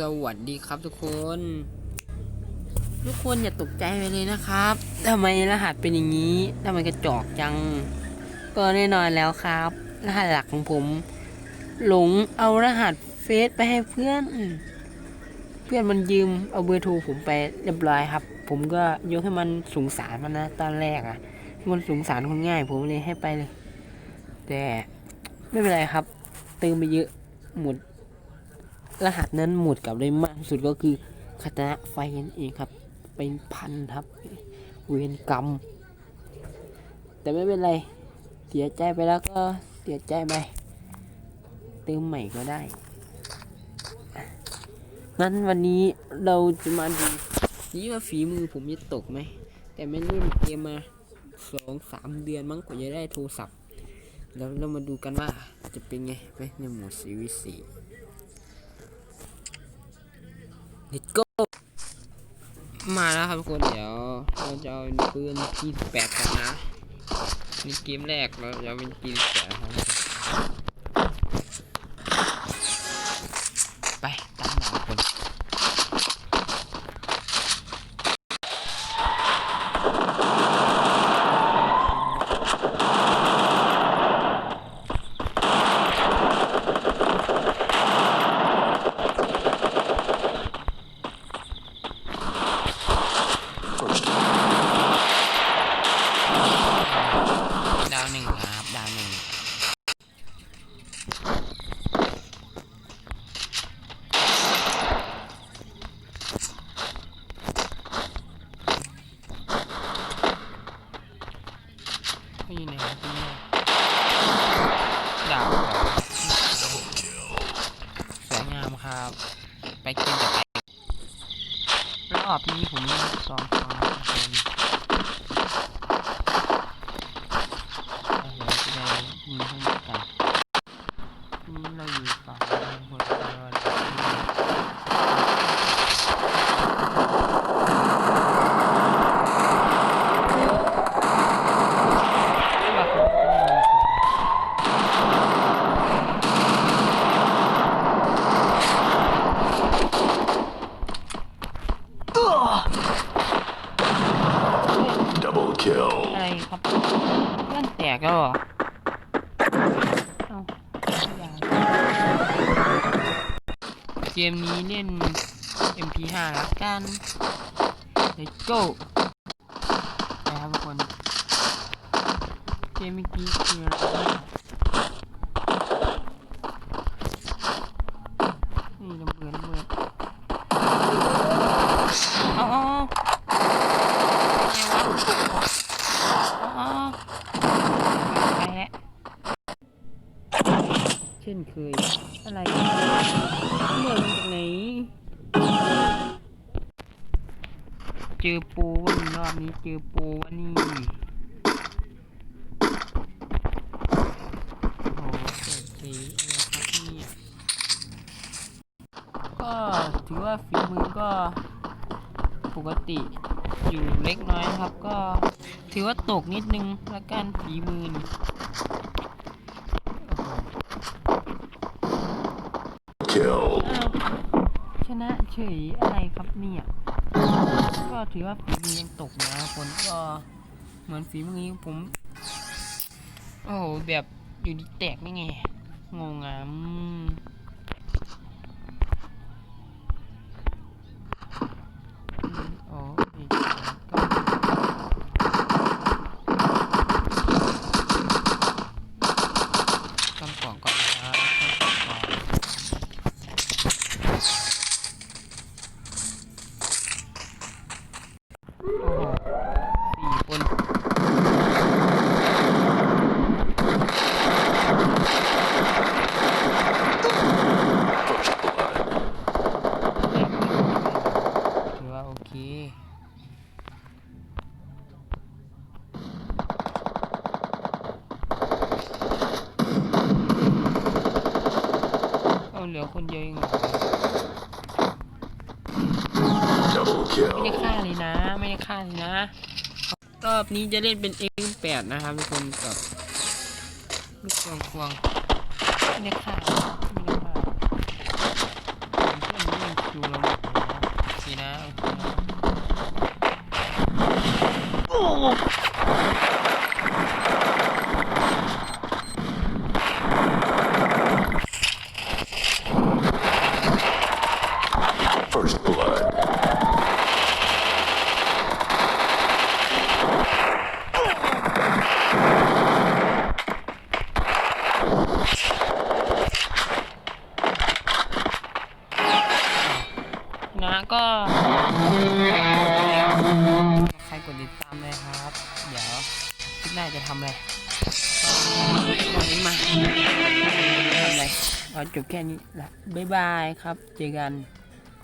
สวัสดีครับทุกคน ทุกคนอย่าตกใจไปเลยนะครับทำไมรหัสเป็นอย่างนี้ทำไมกระจอกจัง ก็แน่นอนแล้วครับ รหัสหลักของผม หลงเอารหัสเฟซไปให้เพื่อน เพื่อนมันยืมเอาเบอร์โทรผมไปเรียบร้อยครับ ผมก็ยกให้มันสงสารมันนะตอนแรกอะ่ะมันสงสารคนง่าย ผมเลยให้ไปเลย แต่ไม่เป็นไรครับ เติมไปเยอะหมด รหัสนั้นหมดกับได้มากสุดก็คือคตนะไฟนั่นเองครับ เป็นพันครับเวรกรรม แต่ไม่เป็นไร เสียใจไปแล้วก็เสียใจไปเติมใหม่ก็ได้ งั้นวันนี้เราจะมาดูซิว่าฝีมือผมจะตกไหม แต่ไม่เล่นเกมมาสองสามเดือนมั้งกว่าจะได้โทรศัพท์ แล้วเรามาดูกันว่าจะเป็นไงไปในหมวดซีรีส์สี่ Let's go มาแล้วครับทุกคนเดี๋ยวเราจะเอาปืนปีแปดกันนะนี่เกมแรกเราจะเอาเป็นกีแปดครับ หนึ่งครับ ดาวหนึ่งเขาอยู่ไหนครับเนี่ดาวสวยงามครับ ไปกินจะไปรอบนี้ผมมีสองครั้งครับทุกคน เราจะ ได้งให้หมดกันนี่เราอยู่ฝั่งบนเรืออะไรครับเพื่อนแตกแล้วเหรอ เกมนี้เล่น MP5 ละกัน Let's go นะครับทุกคน เกมเมื่อกี้คืออะไรเนี่ยนี่ระเบิดระเบิดเอาเอาเอาไงวะเออาไปฮะเช่นเคยอะไรเมื่อ เจอปูวันรอบนี้เจอปูวันนี่โอ้โหเกิดสีอะไรครับเนี่ยก็ถือว่าฝีมือก็ปกติอยู่เล็กน้อยนะครับ ก็ถือว่าตกนิดนึงละกันฝีมือนี่ชนะเฉยอะไรครับเนี่ย ถือว่าฝีมือยังตกนะคนก็เหมือนฝีมือผม โอ้โหแบบอยู่ดีแตกไม่ไงงงอะ โอ้โหสี่คนถือว่าโอเคเอาเหลือคนเดียวเอง ไม่ได้ฆ่าเลยนะ ไม่ได้ฆ่าเลยนะ รอบนี้จะเล่นเป็น X8 นะครับทุกคนกับลูกกลงควงไม่ได้ฆ่าไม่ได้ฆ่าเพื่อนไม่ยัเราสีนะโอ้ ตามเลยครับ เดี๋ยวคลิปหน้าจะทำอะไรวันนี้มาทำอะไรเอาจบแค่นี้ละบ๊ายบายครับ เจอกัน